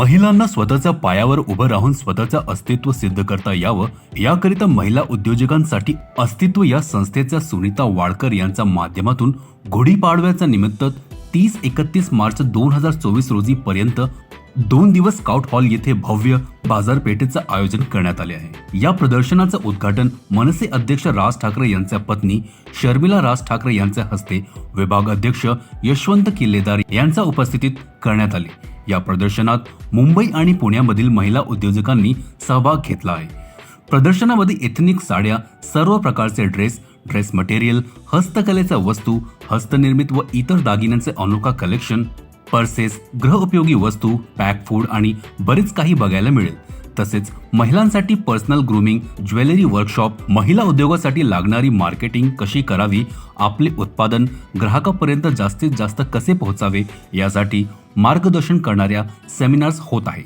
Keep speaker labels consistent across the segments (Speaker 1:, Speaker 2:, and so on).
Speaker 1: महिलांना स्वतःच्या पायावर उभं राहून स्वतःचं अस्तित्व सिद्ध करता यावं याकरिता महिला उद्योजकांसाठी अस्तित्व या संस्थेच्या सुनीता वाडकर यांच्या माध्यमातून गुढीपाडव्याच्या निमित्त तीस एकतीस मार्च दोन हजार चोवीस रोजी पर्यंत दोन दिवस स्काउट हॉल येथे भव्य बाजारपेठेचं आयोजन करण्यात आले आहे. या प्रदर्शनाचं उद्घाटन मनसे अध्यक्ष राज ठाकरे यांच्या पत्नी शर्मिला राज ठाकरे यांच्या हस्ते विभाग अध्यक्ष यशवंत किल्लेदार यांच्या उपस्थितीत करण्यात आले. या प्रदर्शनात मुंबई आणि पुण्यामधील महिला उद्योजकांनी सहभाग घेतला आहे. प्रदर्शनामध्ये एथनिक साड्या सर्व प्रकारचे ड्रेस ड्रेस मटेरियल हस्तकलेच्या वस्तू हस्तनिर्मित व इतर दागिन्यांचे अनोखा कलेक्शन पर्सेस गृहउपयोगी वस्तू पॅक फूड आणि बरेच काही बघायला मिळेल. तसेच महिलांसाठी पर्सनल ग्रूमिंग ज्वेलरी वर्कशॉप महिला उद्योगासाठी लागणारी मार्केटिंग कशी करावी आपले उत्पादन ग्राहकापर्यंत जास्तीत जास्त कसे पोहोचावे यासाठी मार्गदर्शन करणाऱ्या सेमिनार्स होत आहे.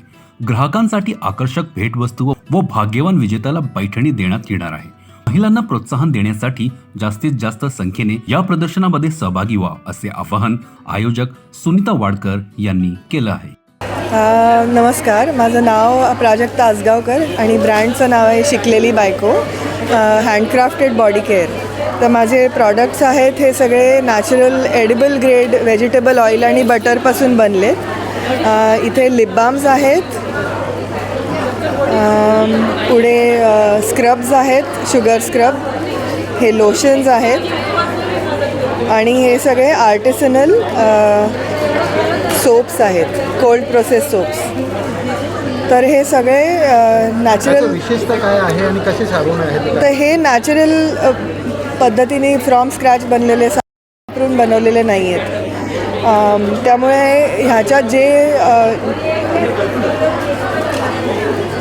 Speaker 1: ग्राहकांसाठी आकर्षक भेटवस्तू व भाग्यवान विजेत्याला पैठणी देण्यात येणार आहे. महिलांना प्रोत्साहन देण्यासाठी जास्तीत जास्त संख्येने या प्रदर्शनामध्ये सहभागी व्हा असे आवाहन आयोजक सुनीता वाडकर यांनी केलं आहे.
Speaker 2: नमस्कार. माझं नाव प्राजक्ता आसगावकर आणि ब्रँडचं नाव आहे शिकलेली बायको हँडक्राफ्टेड बॉडी केअर तर माझे प्रॉडक्ट्स आहेत हे सगळे natural edible grade vegetable oil आणि बटरपासून बनलेत. इथे लिप बाम्स आहेत. पुढे स्क्रब्स आहेत शुगर स्क्रब हे लोशन्स आहेत. आणि हे सगळे आर्टिसनल सोप्स आहेत कोल्ड प्रोसेस सोप्स तर हे सगळे नॅचरल
Speaker 3: विशेषता काय आहे आणि कसे साबण आहेत?
Speaker 2: तर हे नॅचरल पद्धतीने फ्रॉम स्क्रॅच बनलेले वापरून बनवलेले नाही आहेत त्यामुळे ह्याच्यात जे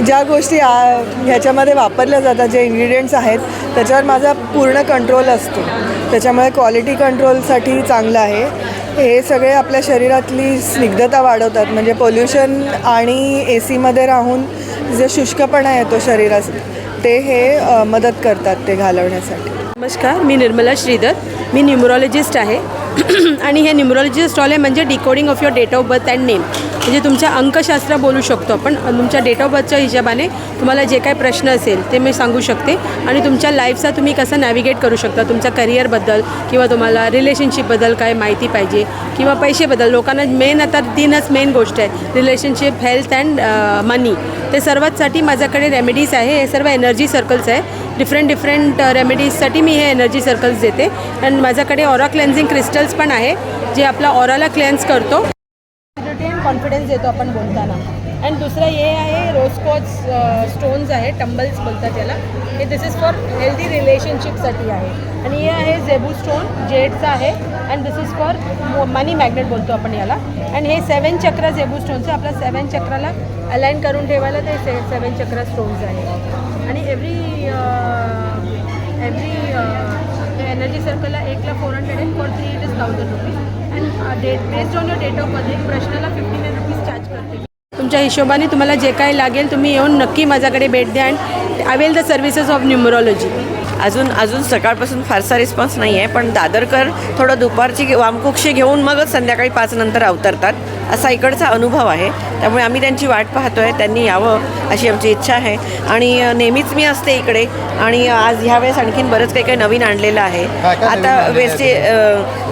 Speaker 2: ज्या गोष्टी ह्याच्यामध्ये वापरल्या जातात जे इन्ग्रेडियंट्स आहेत त्याच्यावर माझा पूर्ण कंट्रोल असतो. त्याच्यामुळे क्वालिटी कंट्रोलसाठी चांगलं आहे. हे सगळे आपल्या शरीरातली स्निग्धता वाढवतात म्हणजे पोल्युशन आणि ए सीमध्ये राहून जे शुष्कपणा येतो शरीरात ते हे मदत करतात ते घालवण्यासाठी.
Speaker 4: नमस्कार मी निर्मला श्रीधर मी न्युमरॉलॉजिस्ट आहे. आणि हे न्युमरॉलॉजिस्ट आहे म्हणजे decoding of your date of birth and name म्हणजे तुमच्या अंकशास्त्र बोलू शकतो आपण. तुमच्या डेट ऑफ बर्थच्या हिशोबाने तुम्हाला जे काही प्रश्न असेल ते मी सांगू शकते. आणि तुमच्या लाईफचा तुम्ही कसं नॅव्हिगेट करू शकता? तुमच्या करिअरबद्दल किंवा तुम्हाला रिलेशनशिपबद्दल काय माहिती पाहिजे? किंवा पैसेबद्दल लोकांना मेन आता तीनच मेन गोष्ट आहे. रिलेशनशिप हेल्थ अँड मनी ते सर्वांसाठी माझ्याकडे रेमेडीज आहे. हे सर्व एनर्जी सर्कल्स आहे. डिफरंट डिफरंट रेमेडीजसाठी मी हे एनर्जी सर्कल्स देते. आणि माझ्याकडे ऑरा क्लेन्झिंग क्रिस्टल मिनरल्स पण आहे जे आपला ऑराला क्लेन्स करतो. कॉन्फिडन्स देतो आपण बोलताना. अँड दुसरं हे आहे रोजकॉच स्टोन्स आहे टंबल्स बोलतात याला. हे दिस इज फॉर हेल्दी रिलेशनशिपसाठी आहे. आणि हे आहे झेबू स्टोन जेडचं आहे. And this is for money magnet बोलतो आपण याला. आणि हे सेवन चक्र झेबू स्टोन्स आपल्या सेवन चक्राला अलाइन करून ठेवायला ते से सेवन चक्र स्टोन्स आहे. आणि एव्हरी एव्हरी एनर्जी सर्कलला एकला four hundred and for three it is thousand rupees and date based on your date of birth एक प्रश्नाला फिफ्टी नाईन रुपीज चार्ज करते. तुमच्या हिशोबाने तुम्हाला जे काही लागेल तुम्ही येऊन नक्की माझ्याकडे भेट द्या and avail the services of numerology
Speaker 5: अजून अजून सकाळपासून फारसा रिस्पॉन्स नाही आहे पण दादरकर थोडं दुपारची वामकुक्षी घेऊन मगच संध्याकाळी पाच नंतर अवतरतात. असा इकडचा अनुभव आहे. त्यामुळे आम्ही त्यांची वाट पाहतो आहे त्यांनी यावं अशी आमची इच्छा आहे. आणि नेहमीच मी असते इकडे. आणि आज ह्यावेळेस आणखीन बरंच काही काही नवीन आणलेलं आहे. आता वेस्टे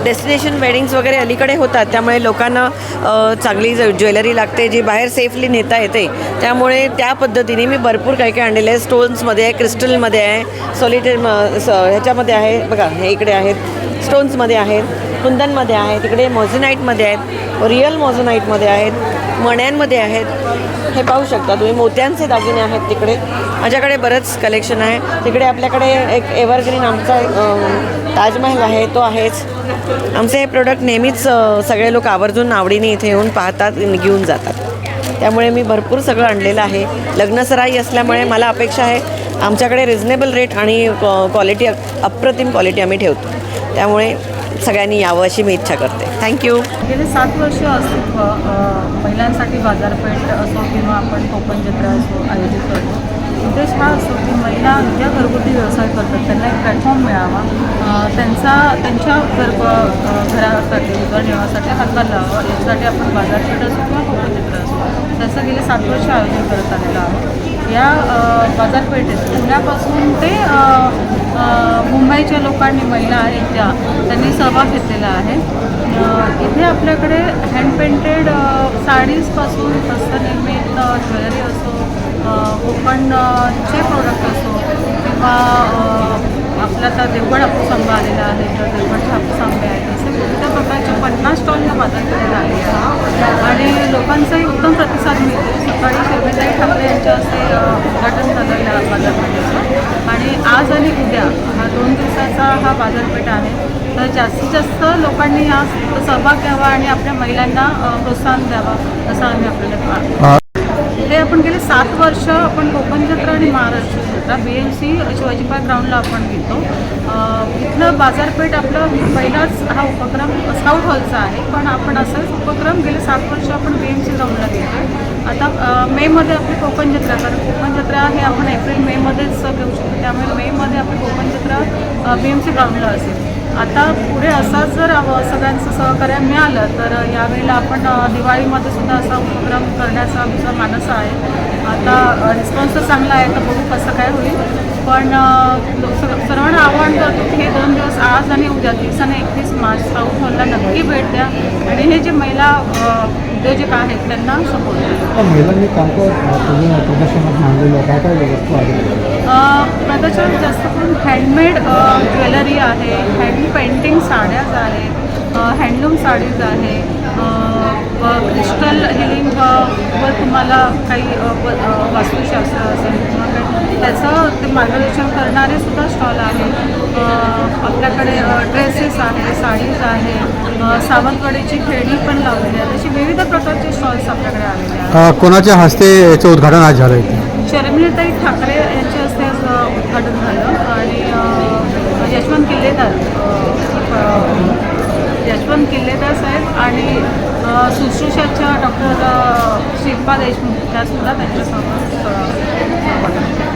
Speaker 5: डेस्टिनेशन वेडिंग्स वगैरे अलीकडे होतात. त्यामुळे लोकांना चांगली ज- ज्वेलरी लागते जी बाहेर सेफली नेता येते. त्यामुळे त्या पद्धतीने मी भरपूर काही काही आणलेलं आहे. स्टोन्समध्ये आहे क्रिस्टलमध्ये आहे सॉलिटेड ह्याच्यामध्ये आहे. बघा हे इकडे आहेत. स्टोन्समध्ये आहेत. कुंदनमध्ये आहे तिकडे मॉझिनाईटमध्ये आहेत रिअल मॉझिनाईटमध्ये आहेत मण्यांमध्ये आहेत. हे पाहू शकता तुम्ही मोत्यांचे दागिने आहेत तिकडे. माझ्याकडे बरंच कलेक्शन आहे. तिकडे आपल्याकडे एक एव्हरग्रीन आमचा ताजमहल आहे तो आहेच. आमचे हे प्रोडक्ट नेहमीच सगळे लोक आवर्जून आवडीने इथे येऊन पाहतात घेऊन जातात. त्यामुळे मी भरपूर सगळं आणलेलं आहे. लग्नसराई असल्यामुळे मला अपेक्षा आहे आमच्याकडे रिझनेबल रेट आणि क्वालिटी अप्रतिम क्वालिटी आम्ही ठेवतो. त्यामुळे सगळ्यांनी यावं अशी मी इच्छा करते. थँक्यू
Speaker 6: गेले सात वर्ष अस्तित्व महिलांसाठी बाजारपेठ असो किंवा आपण कोकण जत्रा असो आयोजित करतो. उद्देश हा असतो की महिला ज्या घरगुती व्यवसाय करतात त्यांना एक प्लॅटफॉर्म मिळावा. त्यांचा त्यांच्या घर घरासाठी उदरनिर्वाहासाठी हातभार लावावा. यासाठी आपण बाजारपेठ असो किंवा कोकणचित्र असो त्याचं गेले सात वर्ष आयोजन करत आलेलं आहोत. या बाजारपेठेत पुण्यापासून ते मुंबईच्या लोकांनी महिला आहेत त्या त्यांनी सहभाग घेतलेला आहे. इथे आपल्याकडे हँड पेंटेड साडीजपासून हस्तनिर्मित ज्वेलरी असो कोकणचे प्रोडक्ट असो किंवा आपला आता देवगड हापूस आंबा आलेला आहे तर देवगडचे हापूस आंबे आहेत असे विविध प्रकारचे पन्नास स्टॉलला बाजारपेठेत आलेले आहे आणि लोकांचाही उत्तम प्रतिसाद मिळतो. सकाळी शर्मिताई ठाकरे यांच्या हस्ते उद्घाटन झालं या बाजारपेठेचं. आणि आज आणि उद्या हा दोन दिवसाचा हा बाजारपेठ आहे. तर जास्तीत जास्त लोकांनी हा सहभाग घ्यावा आणि आपल्या महिलांना प्रोत्साहन द्यावं असं आम्ही आपल्याला हे आपण गेले सात वर्ष आपण कोकण जत्रा आणि महाराष्ट्र जत्रा B M C Shivaji Park ग्राउंडला आपण घेतो इथलं बाजारपेठ आपलं पहिलाच हा उपक्रम स्काउट हॉलचा आहे. पण आपण असाच उपक्रम गेले सात वर्ष आपण बी एम सी ग्राउंडला घेतो आता मेमध्ये आपली कोकण जत्रा कारण कोकण जत्रा हे आपण एप्रिल मेमध्येच घेऊ शकतो. त्यामुळे मेमध्ये आपली कोकण जत्रा बी एम सी ग्राउंडला असेल. आता पुढे असाच जर सगळ्यांचं सहकार्य मिळालं तर यावेळेला आपण दिवाळीमध्ये सुद्धा असा उपक्रम करण्याचा आमचा मानस आहे. आता रिस्पॉन्स तर चांगला आहे तर बघू कसं काय होईल. पण सर्वांना आव्हान करतो की हे दोन दिवस आज आणि उद्या दिवसाने एकतीस मार्च साऊथ हॉलला नक्की भेट द्या. आणि हे जे महिला उद्योजक आहेत त्यांना सपोर्ट द्या
Speaker 3: महिलांनी काय काय प्रदर्शनात मांडलेलं काय काय वस्तू आहे?
Speaker 6: अ, प्रदर्शनात जास्त करून हँडमेड ज्वेलरी आहे. हँड पेंटिंग साड्याज आहेत. हँडलूम साडीज आहे. क्रिस्टल हिलिंग वर तुम्हाला काही वास्तुशास्त्र असेल किंवा काही त्याचं ते मार्गदर्शन करणारे सुद्धा स्टॉल आहेत. अ, आपल्याकडे ड्रेसेस आहे साडीज आहे सावंतवाडीची खेळणी पण लावलेली आहे अशी विविध प्रकारचे स्टॉल्स आपल्याकडे आलेले आहेत.
Speaker 3: कोणाच्या हस्ते याचं उद्घाटन आज झालं इथे
Speaker 6: शर्मिळताई ठाकरे यांच्या हस्ते आज अ, उद्घाटन झालं आणि अ, यशवंत यशवंत किल्लेदार साहेब आणि शुश्रूषाच्या डॉक्टर शिल्पा देशमुख त्यासुद्धा त्यांच्यासमोर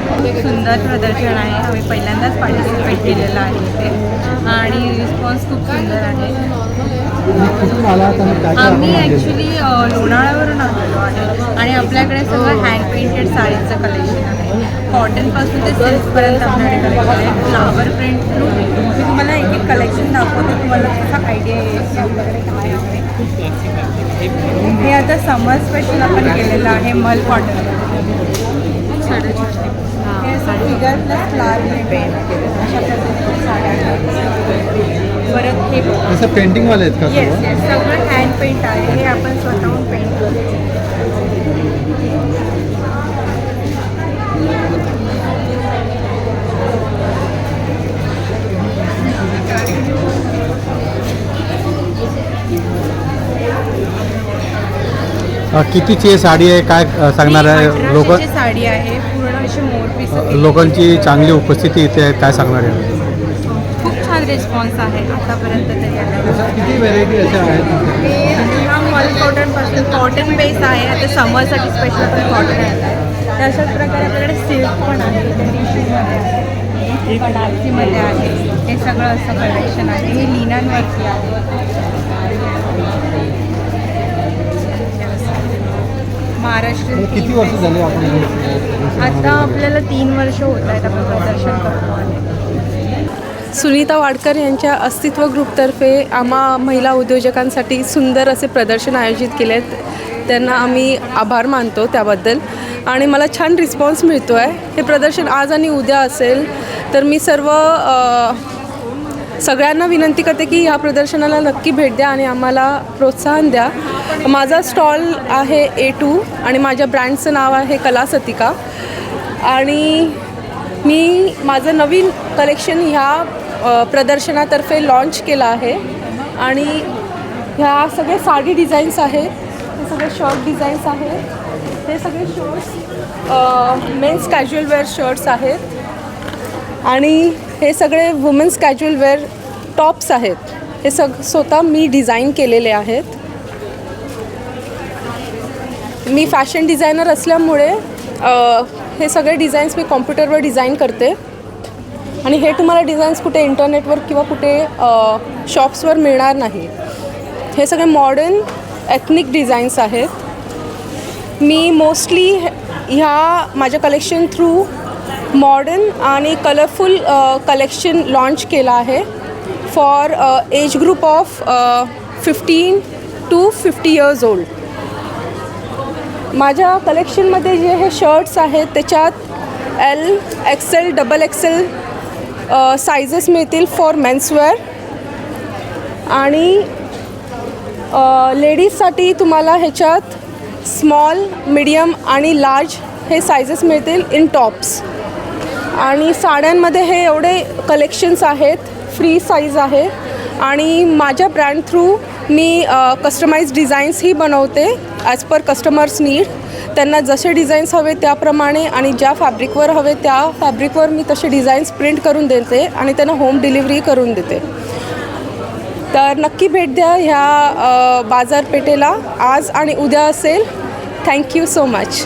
Speaker 7: खूप सुंदर प्रदर्शन आहे. आम्ही पहिल्यांदाच पार्टिसिपेट केलेलं आहे इथे. खूप सुंदर आहे. आम्ही? ॲक्च्युली लोणावळावरून आलेलो आहे. आणि आपल्याकडे सगळं हँड पेंटेड साडीचं कलेक्शन आहे. कॉटनपासून ते सिल्कपर्यंत आपल्याकडे कलेक्शन आहे. फ्लावर प्रिंट थ्रू मी तुम्हाला एक एक कलेक्शन दाखवते. तुम्हाला त्याचा आयडिया येईल आपल्याकडे काय आहे. हे आता समर स्पेशल आपण केलेलं आहे मल कॉटन हे असं फिगर प्लस फ्लावर पेंट अशा पद्धतीच्या साड्या. परत हे
Speaker 3: असं पेंटिंगवाले आहेत का
Speaker 7: येस येस सगळं हँड पेंट आहे. हे आपण स्वतःहून पेंट करतो
Speaker 3: अ, कितीची साडी आहे? काय अ, सांगणार आहे? लोक
Speaker 7: साडी आहे. पूर्ण अशी मोरपीस
Speaker 3: लोकांची चांगली उपस्थिती इथे आहे काय सांगणार आहे?
Speaker 7: रिस्पॉन्स आहे आतापर्यंत तरी.
Speaker 3: किती व्हेरायटी अशा आहेत
Speaker 7: हा मॉल कॉटनपासून कॉटन बेस आहे. आता समरसाठी स्पेशल पण कॉटन आहे. तशाच प्रकारे आपल्याकडे सिल्क पण आहे. टिश्यूमध्ये आहे. बनारसीमध्ये आहे. हे सगळं असं कलेक्शन आहे. हे लिनांवरती आहे. महाराष्ट्रीयन
Speaker 3: किती वर्ष झाली आपण
Speaker 7: आता आपल्याला तीन वर्ष होत आहेत आपण प्रदर्शन करतो आहे
Speaker 8: सुनीता वाडकर यांच्या अस्तित्व ग्रुपतर्फे आम्हा महिला उद्योजकांसाठी सुंदर असे प्रदर्शन आयोजित केले आहेत. त्यांना आम्ही आभार मानतो त्याबद्दल. आणि मला छान रिस्पॉन्स मिळतो आहे हे प्रदर्शन आज आणि उद्या असेल तर मी सर्व सगळ्यांना विनंती करते की ह्या प्रदर्शनाला नक्की भेट द्या आणि आम्हाला प्रोत्साहन द्या. माझा स्टॉल आहे ए टू आणि माझ्या ब्रँडचं नाव आहे कला सतिका. आणि मी माझं नवीन कलेक्शन ह्या प्रदर्शनातर्फे लॉन्च केलं आहे. आणि ह्या सगळे साडी डिझाईन्स आहेत हे सगळे शर्ट डिझाईन्स आहेत. हे सगळे shirts men's casual wear shirts आहेत. आणि हे सगळे वुमेन्स कॅज्युअल वेअर टॉप्स आहेत. हे सग स्वतः मी डिझाईन केलेले आहेत. मी फॅशन डिझायनर असल्यामुळे हे सगळे डिझाईन्स मी कॉम्प्युटरवर डिझाईन करते. आणि हे तुम्हाला डिझाईन्स कुठे इंटरनेटवर किंवा कुठे शॉप्सवर मिळणार नाही. हे सगळे मॉडर्न एथनिक डिझाईन्स आहेत. मी मोस्टली ह्या माझ्या कलेक्शन थ्रू मॉडर्न आणि कलरफुल कलेक्शन लॉन्च केलं आहे. For age group of fifteen to fifty years old माझ्या कलेक्शनमध्ये जे हे शर्ट्स आहेत त्याच्यात L XL double XL sizes मिळतील फॉर मेन्सवेअर आणि लेडीजसाठी तुम्हाला ह्याच्यात स्मॉल मिडियम आणि लार्ज हे सायझेस मिळतील इन टॉप्स आणि साड्यांमध्ये हे एवढे कलेक्शन्स आहेत फ्री साईज आहे. आणि माझ्या ब्रँड थ्रू मी कस्टमाइज डिझाईन्सही बनवते ॲज पर कस्टमर्स नीड त्यांना जसे डिझाईन्स हवे त्याप्रमाणे आणि ज्या फॅब्रिकवर हवे त्या फॅब्रिकवर मी तसे डिझाईन्स प्रिंट करून देते आणि त्यांना होम डिलिव्हरी करून देते. तर नक्की भेट द्या ह्या बाजारपेठेला. आज आणि उद्या असेल. Thank you so much